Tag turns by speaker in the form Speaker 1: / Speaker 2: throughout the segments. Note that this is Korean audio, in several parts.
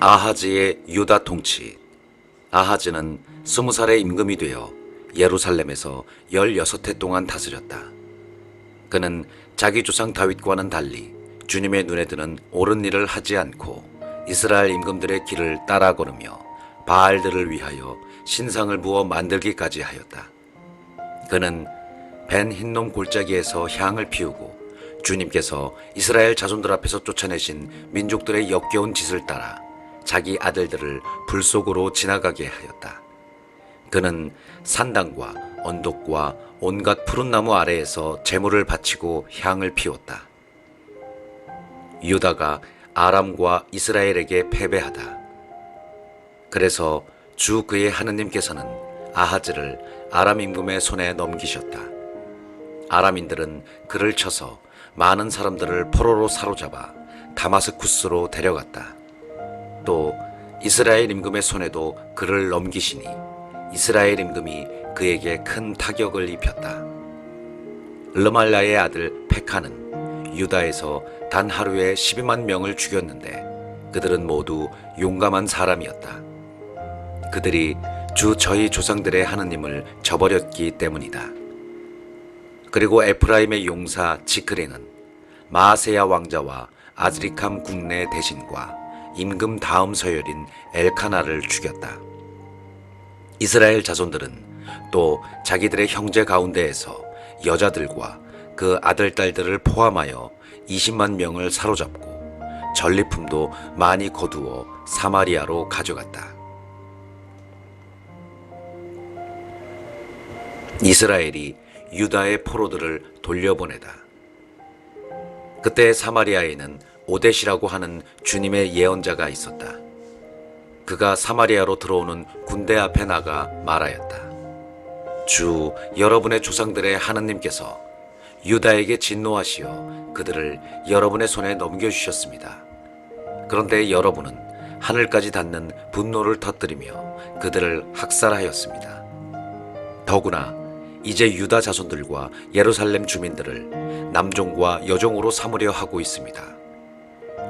Speaker 1: 아하즈의 유다 통치. 아하즈는 스무 살의 임금이 되어 예루살렘에서 16해 동안 다스렸다. 그는 자기 조상 다윗과는 달리 주님의 눈에 드는 옳은 일을 하지 않고 이스라엘 임금들의 길을 따라 걸으며 바알들을 위하여 신상을 부어 만들기까지 하였다. 그는 벤 흰놈 골짜기에서 향을 피우고 주님께서 이스라엘 자손들 앞에서 쫓아내신 민족들의 역겨운 짓을 따라 자기 아들들을 불 속으로 지나가게 하였다. 그는 산당과 언덕과 온갖 푸른 나무 아래에서 재물을 바치고 향을 피웠다. 유다가 아람과 이스라엘에게 패배하다. 그래서 주 그의 하느님께서는 아하즈를 아람 임금의 손에 넘기셨다. 아람인들은 그를 쳐서 많은 사람들을 포로로 사로잡아 다마스쿠스로 데려갔다. 또 이스라엘 임금의 손에도 그를 넘기시니 이스라엘 임금이 그에게 큰 타격을 입혔다. 르말라의 아들 페카는 유다에서 단 하루에 12만 명을 죽였는데 그들은 모두 용감한 사람이었다. 그들이 주 저희 조상들의 하느님을 저버렸기 때문이다. 그리고 에프라임의 용사 지크리는 마세야 왕자와 아즈리캄 국내 대신과 임금 다음 서열인 엘카나를 죽였다. 이스라엘 자손들은 또 자기들의 형제 가운데에서 여자들과 그 아들, 딸들을 포함하여 20만 명을 사로잡고 전리품도 많이 거두어 사마리아로 가져갔다. 이스라엘이 유다의 포로들을 돌려보내다. 그때 사마리아에는 오데시라고 하는 주님의 예언자가 있었다. 그가 사마리아로 들어오는 군대 앞에 나가 말하였다. 주 여러분의 조상들의 하느님께서 유다에게 진노하시어 그들을 여러분의 손에 넘겨주셨습니다. 그런데 여러분은 하늘까지 닿는 분노를 터뜨리며 그들을 학살하였습니다. 더구나 이제 유다 자손들과 예루살렘 주민들을 남종과 여종으로 삼으려 하고 있습니다.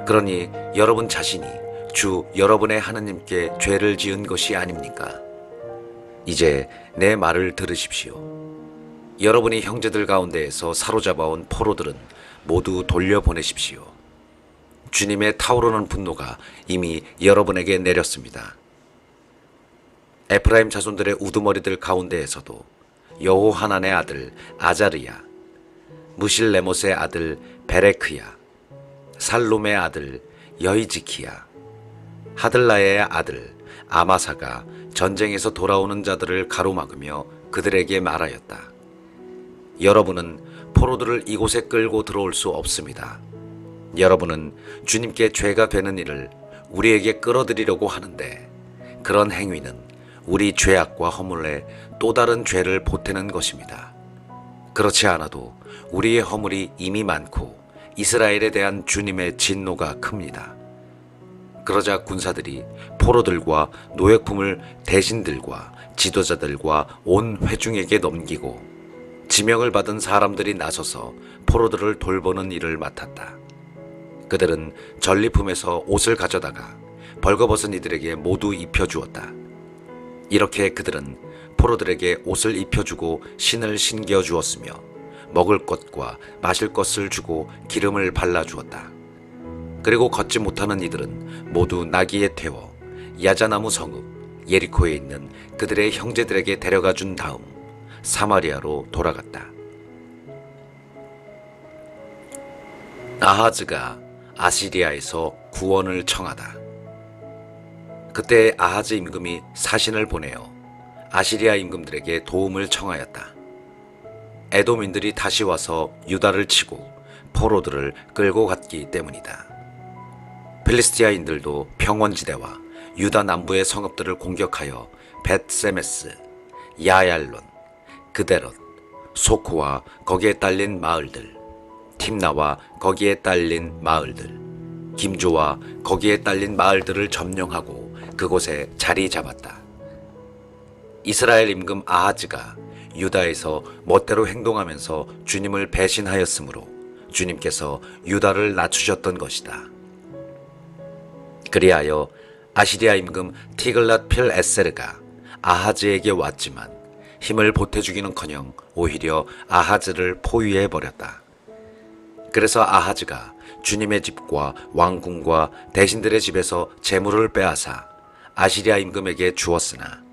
Speaker 1: 그러니 여러분 자신이 주 여러분의 하느님께 죄를 지은 것이 아닙니까? 이제 내 말을 들으십시오. 여러분이 형제들 가운데에서 사로잡아온 포로들은 모두 돌려보내십시오. 주님의 타오르는 분노가 이미 여러분에게 내렸습니다. 에프라임 자손들의 우두머리들 가운데에서도 여호하난의 아들 아자르야, 무실레못의 아들 베레크야, 살롬의 아들 여이지키야, 하들라의 아들 아마사가 전쟁에서 돌아오는 자들을 가로막으며 그들에게 말하였다. 여러분은 포로들을 이곳에 끌고 들어올 수 없습니다. 여러분은 주님께 죄가 되는 일을 우리에게 끌어들이려고 하는데 그런 행위는 우리 죄악과 허물에 또 다른 죄를 보태는 것입니다. 그렇지 않아도 우리의 허물이 이미 많고 이스라엘에 대한 주님의 진노가 큽니다. 그러자 군사들이 포로들과 노예품을 대신들과 지도자들과 온 회중에게 넘기고 지명을 받은 사람들이 나서서 포로들을 돌보는 일을 맡았다. 그들은 전리품에서 옷을 가져다가 벌거벗은 이들에게 모두 입혀주었다. 이렇게 그들은 포로들에게 옷을 입혀주고 신을 신겨 주었으며 먹을 것과 마실 것을 주고 기름을 발라 주었다. 그리고 걷지 못하는 이들은 모두 나귀에 태워 야자나무 성읍 예리코에 있는 그들의 형제들에게 데려가 준 다음 사마리아로 돌아갔다. 아하즈가 아시리아에서 구원을 청하다. 그때 아하즈 임금이 사신을 보내어 아시리아 임금들에게 도움을 청하였다. 에도민들이 다시 와서 유다를 치고 포로들을 끌고 갔기 때문이다. 필리스티아인들도 평원지대와 유다 남부의 성읍들을 공격하여 벳세메스, 야얄론, 그데롯, 소코와 거기에 딸린 마을들, 팀나와 거기에 딸린 마을들, 김조와 거기에 딸린 마을들을 점령하고 그곳에 자리 잡았다. 이스라엘 임금 아하즈가 유다에서 멋대로 행동하면서 주님을 배신하였으므로 주님께서 유다를 낮추셨던 것이다. 그리하여 아시리아 임금 티글랏 필 에세르가 아하즈에게 왔지만 힘을 보태주기는커녕 오히려 아하즈를 포위해 버렸다. 그래서 아하즈가 주님의 집과 왕궁과 대신들의 집에서 재물을 빼앗아 아시리아 임금에게 주었으나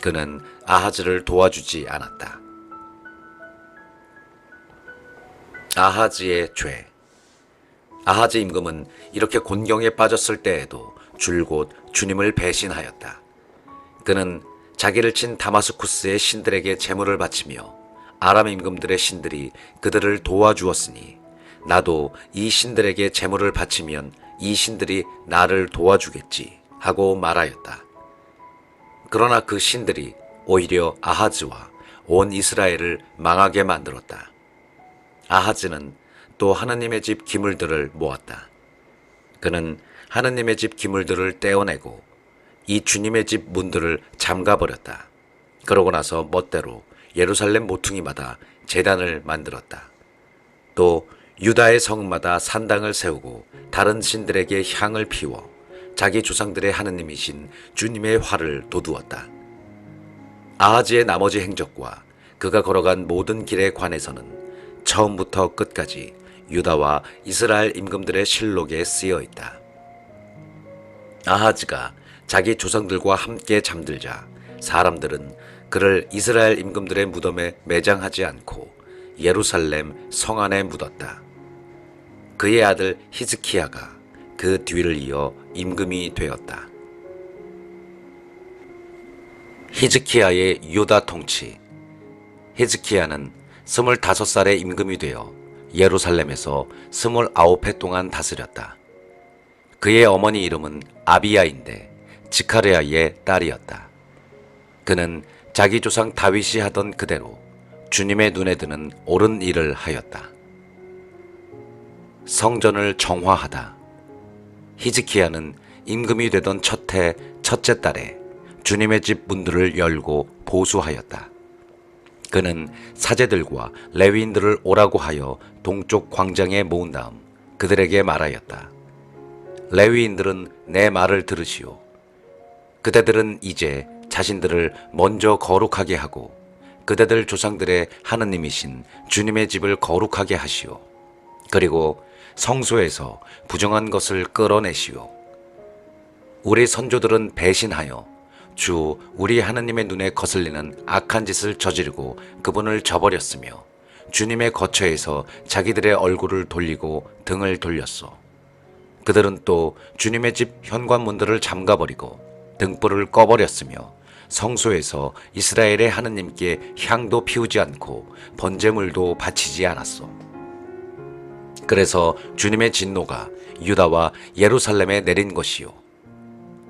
Speaker 1: 그는 아하즈를 도와주지 않았다. 아하즈의 죄 아하즈 임금은 이렇게 곤경에 빠졌을 때에도 줄곧 주님을 배신하였다. 그는 자기를 친 다마스쿠스의 신들에게 재물을 바치며 아람 임금들의 신들이 그들을 도와주었으니 나도 이 신들에게 재물을 바치면 이 신들이 나를 도와주겠지 하고 말하였다. 그러나 그 신들이 오히려 아하즈와 온 이스라엘을 망하게 만들었다. 아하즈는 또 하나님의 집 기물들을 모았다. 그는 하나님의 집 기물들을 떼어내고 이 주님의 집 문들을 잠가버렸다. 그러고 나서 멋대로 예루살렘 모퉁이마다 재단을 만들었다. 또 유다의 성마다 산당을 세우고 다른 신들에게 향을 피워 자기 조상들의 하느님이신 주님의 화를 돋우었다. 아하지의 나머지 행적과 그가 걸어간 모든 길에 관해서는 처음부터 끝까지 유다와 이스라엘 임금들의 실록에 쓰여 있다. 아하즈가 자기 조상들과 함께 잠들자 사람들은 그를 이스라엘 임금들의 무덤에 매장하지 않고 예루살렘 성 안에 묻었다. 그의 아들 히즈키야가 그 뒤를 이어 임금이 되었다. 히즈키야의 유다 통치 히즈키야는 25살에 임금이 되어 예루살렘에서 29해 동안 다스렸다. 그의 어머니 이름은 아비야인데 지카르야의 딸이었다. 그는 자기 조상 다윗이 하던 그대로 주님의 눈에 드는 옳은 일을 하였다. 성전을 정화하다. 히즈키야는 임금이 되던 첫 해 첫째 달에 주님의 집 문들을 열고 보수하였다. 그는 사제들과 레위인들을 오라고 하여 동쪽 광장에 모은 다음 그들에게 말하였다. 레위인들은 내 말을 들으시오. 그대들은 이제 자신들을 먼저 거룩하게 하고 그대들 조상들의 하느님이신 주님의 집을 거룩하게 하시오. 그리고 성소에서 부정한 것을 끌어내시오. 우리 선조들은 배신하여 주 우리 하느님의 눈에 거슬리는 악한 짓을 저지르고 그분을 저버렸으며 주님의 거처에서 자기들의 얼굴을 돌리고 등을 돌렸소. 그들은 또 주님의 집 현관문들을 잠가버리고 등불을 꺼버렸으며 성소에서 이스라엘의 하느님께 향도 피우지 않고 번제물도 바치지 않았소. 그래서 주님의 진노가 유다와 예루살렘에 내린 것이요.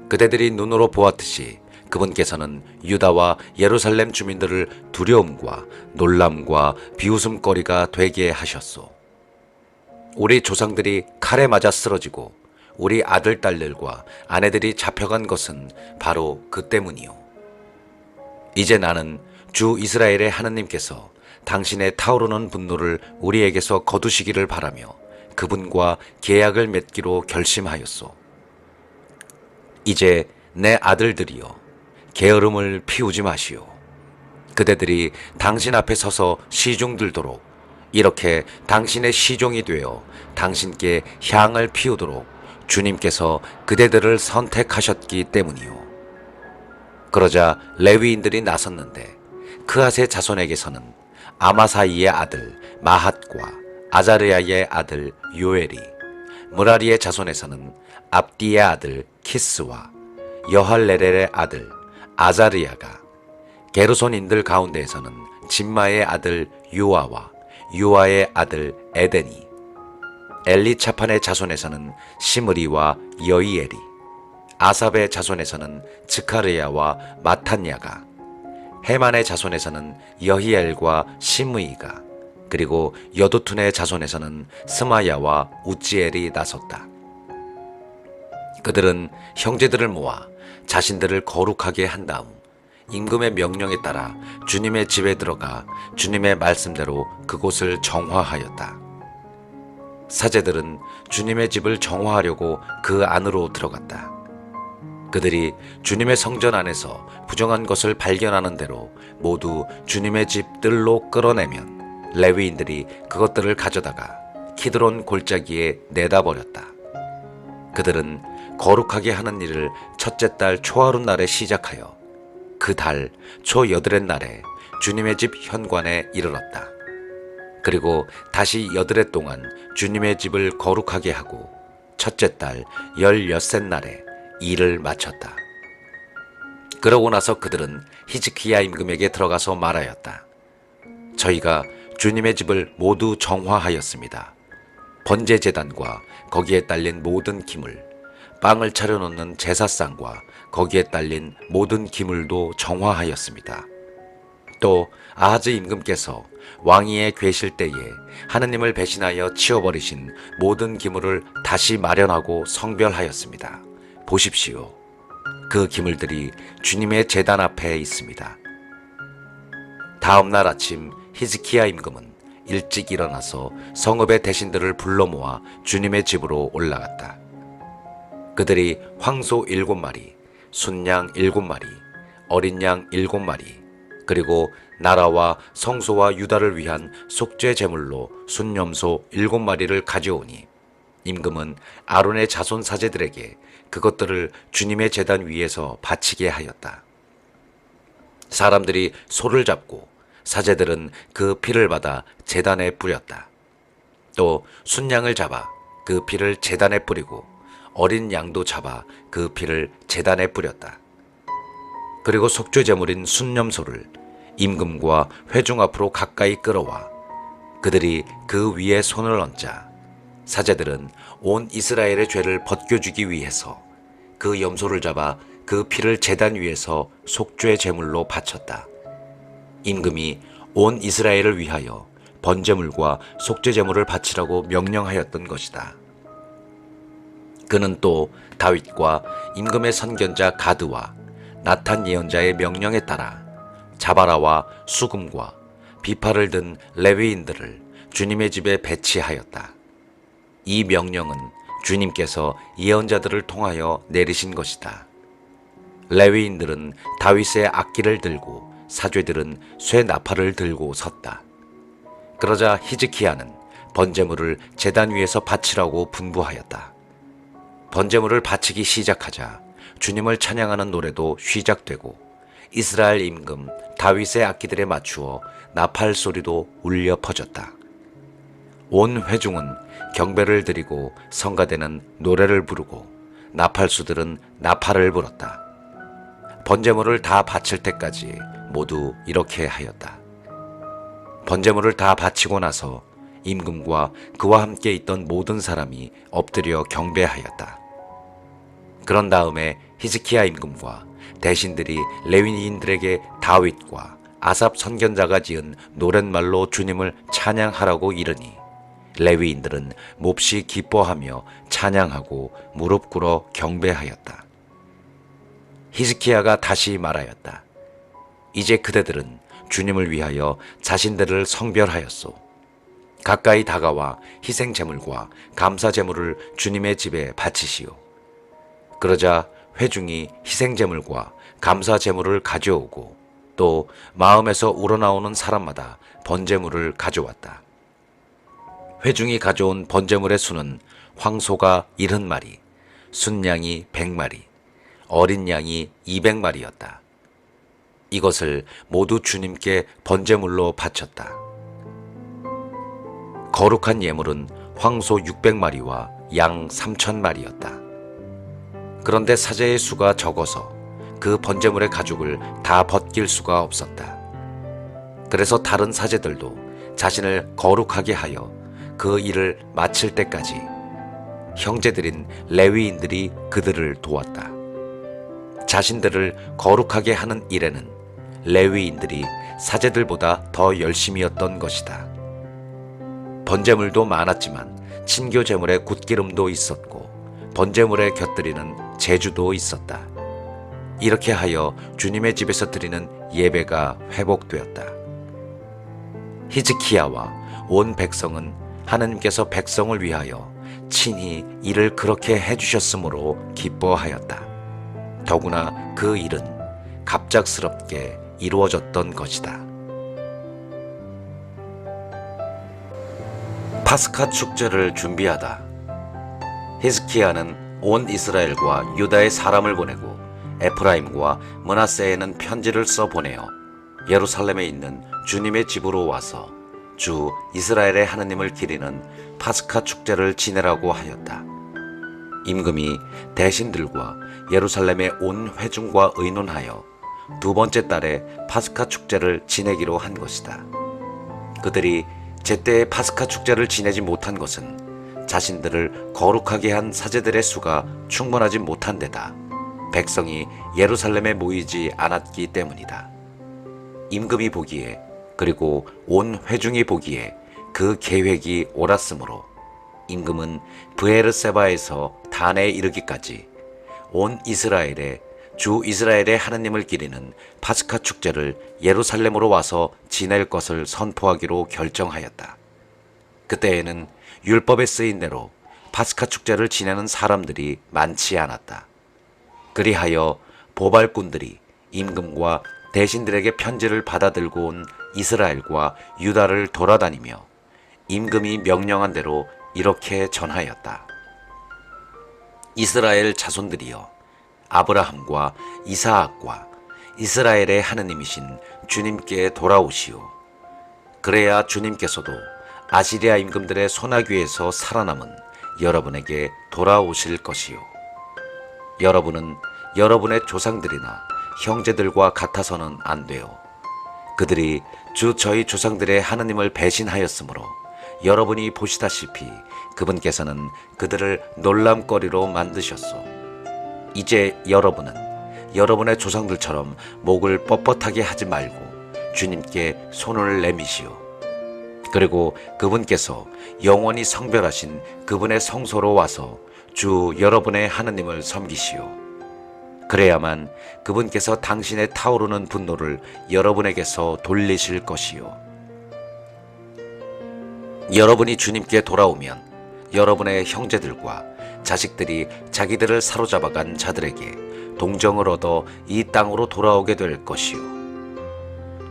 Speaker 1: 그대들이 눈으로 보았듯이 그분께서는 유다와 예루살렘 주민들을 두려움과 놀람과 비웃음거리가 되게 하셨소. 우리 조상들이 칼에 맞아 쓰러지고 우리 아들, 딸들과 아내들이 잡혀간 것은 바로 그 때문이요. 이제 나는 주 이스라엘의 하느님께서 당신의 타오르는 분노를 우리에게서 거두시기를 바라며 그분과 계약을 맺기로 결심하였소. 이제 내 아들들이여 게으름을 피우지 마시오. 그대들이 당신 앞에 서서 시종 들도록 이렇게 당신의 시종이 되어 당신께 향을 피우도록 주님께서 그대들을 선택하셨기 때문이요. 그러자 레위인들이 나섰는데 그아세 자손에게서는 아마사이의 아들 마핫과 아자르야의 아들 요엘이 무라리의 자손에서는 압디의 아들 키스와 여할레렐의 아들 아자르야가 게르손인들 가운데에서는 진마의 아들 유아와 유아의 아들 에덴이 엘리차판의 자손에서는 시므리와 여이엘이 아삽의 자손에서는 즈카르야와 마탄야가 헤만의 자손에서는 여히엘과 시므이가 그리고 여도툰의 자손에서는 스마야와 우찌엘이 나섰다. 그들은 형제들을 모아 자신들을 거룩하게 한 다음 임금의 명령에 따라 주님의 집에 들어가 주님의 말씀대로 그곳을 정화하였다. 사제들은 주님의 집을 정화하려고 그 안으로 들어갔다. 그들이 주님의 성전 안에서 부정한 것을 발견하는 대로 모두 주님의 집 뜰로 끌어내면 레위인들이 그것들을 가져다가 키드론 골짜기에 내다 버렸다. 그들은 거룩하게 하는 일을 첫째 달 초하루 날에 시작하여 그 달 초 여드렛 날에 주님의 집 현관에 이르렀다. 그리고 다시 여드렛 동안 주님의 집을 거룩하게 하고 첫째 달 열엿셋 날에 일을 마쳤다. 그러고 나서 그들은 히즈키야 임금에게 들어가서 말하였다. 저희가 주님의 집을 모두 정화하였습니다. 번제 제단과 거기에 딸린 모든 기물, 빵을 차려놓는 제사상과 거기에 딸린 모든 기물도 정화하였습니다. 또 아하즈 임금께서 왕위에 계실 때에 하느님을 배신하여 치워버리신 모든 기물을 다시 마련하고 성별하였습니다. 보십시오. 그 기물들이 주님의 제단 앞에 있습니다. 다음 날 아침 히즈키야 임금은 일찍 일어나서 성읍의 대신들을 불러 모아 주님의 집으로 올라갔다. 그들이 황소 일곱 마리, 순양 일곱 마리, 어린 양 일곱 마리, 그리고 나라와 성소와 유다를 위한 속죄 제물로 순염소 일곱 마리를 가져오니 임금은 아론의 자손 사제들에게 그것들을 주님의 제단 위에서 바치게 하였다. 사람들이 소를 잡고 사제들은 그 피를 받아 제단에 뿌렸다. 또 순양을 잡아 그 피를 제단에 뿌리고 어린 양도 잡아 그 피를 제단에 뿌렸다. 그리고 속죄 제물인 순념소를 임금과 회중 앞으로 가까이 끌어와 그들이 그 위에 손을 얹자 사제들은 온 이스라엘의 죄를 벗겨주기 위해서 그 염소를 잡아 그 피를 제단 위에서 속죄 제물로 바쳤다. 임금이 온 이스라엘을 위하여 번제물과 속죄 제물을 바치라고 명령하였던 것이다. 그는 또 다윗과 임금의 선견자 가드와 나탄 예언자의 명령에 따라 자바라와 수금과 비파를 든 레위인들을 주님의 집에 배치하였다. 이 명령은 주님께서 예언자들을 통하여 내리신 것이다. 레위인들은 다윗의 악기를 들고 사죄들은 쇠 나팔을 들고 섰다. 그러자 히즈키야는 번제물을 제단 위에서 바치라고 분부하였다. 번제물을 바치기 시작하자 주님을 찬양하는 노래도 시작되고 이스라엘 임금 다윗의 악기들에 맞추어 나팔 소리도 울려 퍼졌다. 온 회중은 경배를 드리고 성가대는 노래를 부르고 나팔수들은 나팔을 불었다. 번제물을 다 바칠 때까지 모두 이렇게 하였다. 번제물을 다 바치고 나서 임금과 그와 함께 있던 모든 사람이 엎드려 경배하였다. 그런 다음에 히즈키야 임금과 대신들이 레위인들에게 다윗과 아삽 선견자가 지은 노랫말로 주님을 찬양하라고 이르니 레위인들은 몹시 기뻐하며 찬양하고 무릎 꿇어 경배하였다. 히즈키야가 다시 말하였다. 이제 그대들은 주님을 위하여 자신들을 성별하였소. 가까이 다가와 희생 제물과 감사 제물을 주님의 집에 바치시오. 그러자 회중이 희생 제물과 감사 제물을 가져오고 또 마음에서 우러나오는 사람마다 번제물을 가져왔다. 회중이 가져온 번제물의 수는 황소가 70마리, 순양이 100마리, 어린 양이 200마리였다. 이것을 모두 주님께 번제물로 바쳤다. 거룩한 예물은 황소 600마리와 양 3천마리였다. 그런데 사제의 수가 적어서 그 번제물의 가죽을 다 벗길 수가 없었다. 그래서 다른 사제들도 자신을 거룩하게 하여 그 일을 마칠 때까지 형제들인 레위인들이 그들을 도왔다. 자신들을 거룩하게 하는 일에는 레위인들이 사제들보다 더 열심이었던 것이다. 번제물도 많았지만 친교 제물에 굿기름도 있었고 번제물에 곁들이는 제주도 있었다. 이렇게 하여 주님의 집에서 드리는 예배가 회복되었다. 히즈키야와 온 백성은 하느님께서 백성을 위하여 친히 일을 그렇게 해주셨으므로 기뻐하였다. 더구나 그 일은 갑작스럽게 이루어졌던 것이다. 파스카 축제를 준비하다. 히스키야는 온 이스라엘과 유다의 사람을 보내고 에프라임과 문하세에는 편지를 써 보내어 예루살렘에 있는 주님의 집으로 와서 주 이스라엘의 하느님을 기리는 파스카 축제를 지내라고 하였다. 임금이 대신들과 예루살렘의 온 회중과 의논하여 두 번째 달에 파스카 축제를 지내기로 한 것이다. 그들이 제때에 파스카 축제를 지내지 못한 것은 자신들을 거룩하게 한 사제들의 수가 충분하지 못한 데다 백성이 예루살렘에 모이지 않았기 때문이다. 임금이 보기에 그리고 온 회중이 보기에 그 계획이 옳았으므로 임금은 브에르세바에서 단에 이르기까지 온 이스라엘에 주 이스라엘의 하느님을 기리는 파스카 축제를 예루살렘으로 와서 지낼 것을 선포하기로 결정하였다. 그때에는 율법에 쓰인 대로 파스카 축제를 지내는 사람들이 많지 않았다. 그리하여 보발꾼들이 임금과 대신들에게 편지를 받아들고 온 이스라엘과 유다를 돌아다니며 임금이 명령한 대로 이렇게 전하였다. 이스라엘 자손들이여 아브라함과 이사악과 이스라엘의 하느님이신 주님께 돌아오시오. 그래야 주님께서도 아시리아 임금들의 소나귀에서 살아남은 여러분에게 돌아오실 것이요. 여러분은 여러분의 조상들이나 형제들과 같아서는 안 돼요. 그들이 주 저희 조상들의 하느님을 배신하였으므로 여러분이 보시다시피 그분께서는 그들을 놀람거리로 만드셨소. 이제 여러분은 여러분의 조상들처럼 목을 뻣뻣하게 하지 말고 주님께 손을 내미시오. 그리고 그분께서 영원히 성별하신 그분의 성소로 와서 주 여러분의 하느님을 섬기시오. 그래야만 그분께서 당신의 타오르는 분노를 여러분에게서 돌리실 것이요. 여러분이 주님께 돌아오면 여러분의 형제들과 자식들이 자기들을 사로잡아간 자들에게 동정을 얻어 이 땅으로 돌아오게 될 것이요.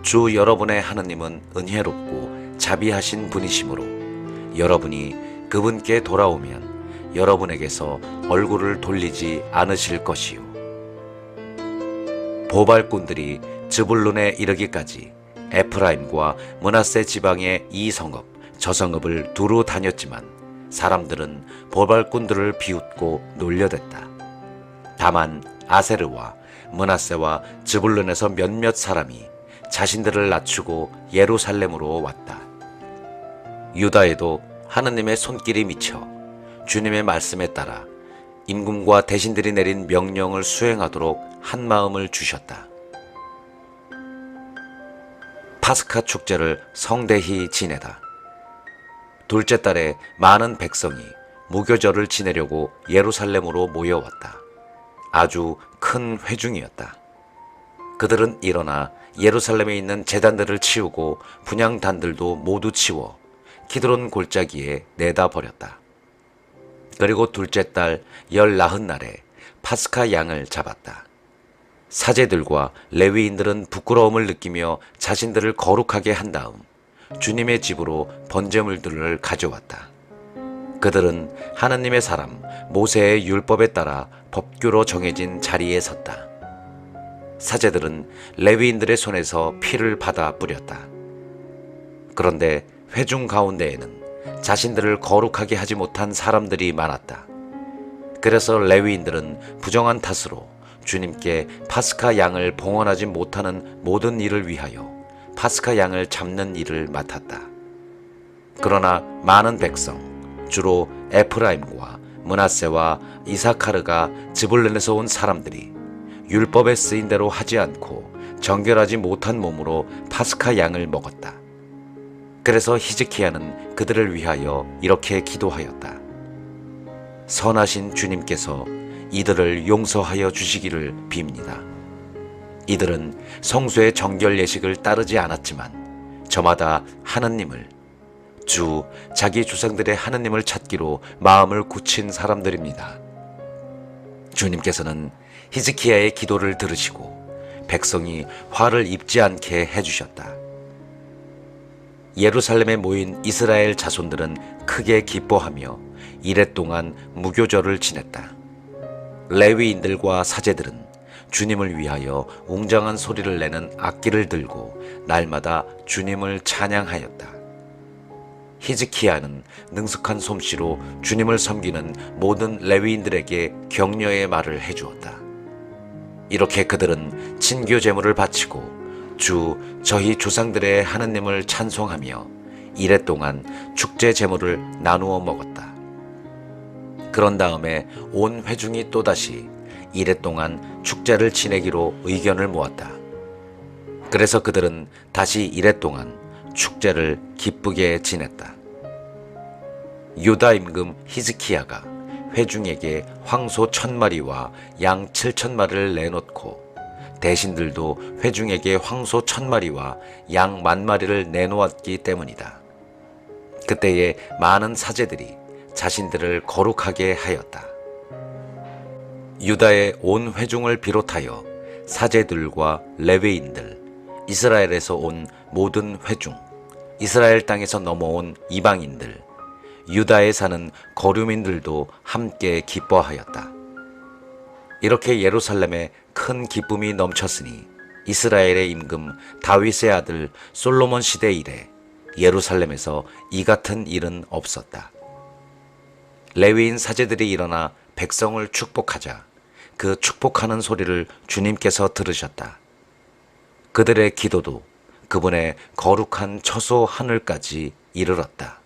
Speaker 1: 주 여러분의 하느님은 은혜롭고 자비하신 분이시므로 여러분이 그분께 돌아오면 여러분에게서 얼굴을 돌리지 않으실 것이요. 보발꾼들이 즈불론에 이르기까지 에프라임과 문하세 지방의 이 성읍, 저 성읍을 두루 다녔지만 사람들은 보발꾼들을 비웃고 놀려댔다. 다만 아세르와 문하세와 즈불론에서 몇몇 사람이 자신들을 낮추고 예루살렘으로 왔다. 유다에도 하느님의 손길이 미쳐 주님의 말씀에 따라 임금과 대신들이 내린 명령을 수행하도록 한 마음을 주셨다. 파스카 축제를 성대히 지내다. 둘째 달에 많은 백성이 무교절을 지내려고 예루살렘으로 모여왔다. 아주 큰 회중이었다. 그들은 일어나 예루살렘에 있는 재단들을 치우고 분향단들도 모두 치워 키드론 골짜기에 내다 버렸다. 그리고 둘째 달 열나흔 날에 파스카 양을 잡았다. 사제들과 레위인들은 부끄러움을 느끼며 자신들을 거룩하게 한 다음 주님의 집으로 번제물들을 가져왔다. 그들은 하나님의 사람 모세의 율법에 따라 법규로 정해진 자리에 섰다. 사제들은 레위인들의 손에서 피를 받아 뿌렸다. 그런데 회중 가운데에는 자신들을 거룩하게 하지 못한 사람들이 많았다. 그래서 레위인들은 부정한 탓으로 주님께 파스카 양을 봉헌하지 못하는 모든 일을 위하여 파스카 양을 잡는 일을 맡았다. 그러나 많은 백성, 주로 에프라임과 문하세와 이사카르가 즈불렌에서 온 사람들이 율법에 쓰인 대로 하지 않고 정결하지 못한 몸으로 파스카 양을 먹었다. 그래서 히즈키야는 그들을 위하여 이렇게 기도하였다. 선하신 주님께서 이들을 용서하여 주시기를 빕니다. 이들은 성소의 정결 예식을 따르지 않았지만 저마다 하느님을 주 자기 조상들의 하느님을 찾기로 마음을 굳힌 사람들입니다. 주님께서는 히즈키야의 기도를 들으시고 백성이 화를 입지 않게 해주셨다. 예루살렘에 모인 이스라엘 자손들은 크게 기뻐하며 이래 동안 무교절을 지냈다. 레위인들과 사제들은 주님을 위하여 웅장한 소리를 내는 악기를 들고 날마다 주님을 찬양하였다. 히즈키야는 능숙한 솜씨로 주님을 섬기는 모든 레위인들에게 격려의 말을 해주었다. 이렇게 그들은 친교 제물을 바치고 주 저희 조상들의 하느님을 찬송하며 이래 동안 축제 제물을 나누어 먹었다. 그런 다음에 온 회중이 또다시 이래 동안 축제를 지내기로 의견을 모았다. 그래서 그들은 다시 이래 동안 축제를 기쁘게 지냈다. 유다 임금 히즈키야가 회중에게 황소 천 마리와 양 칠천 마리를 내놓고 대신들도 회중에게 황소 천 마리와 양 만 마리를 내놓았기 때문이다. 그때에 많은 사제들이 자신들을 거룩하게 하였다. 유다의 온 회중을 비롯하여 사제들과 레위인들, 이스라엘에서 온 모든 회중, 이스라엘 땅에서 넘어온 이방인들, 유다에 사는 거류민들도 함께 기뻐하였다. 이렇게 예루살렘에 큰 기쁨이 넘쳤으니 이스라엘의 임금 다윗의 아들 솔로몬 시대 이래 예루살렘에서 이 같은 일은 없었다. 레위인 사제들이 일어나 백성을 축복하자 그 축복하는 소리를 주님께서 들으셨다. 그들의 기도도 그분의 거룩한 처소 하늘까지 이르렀다.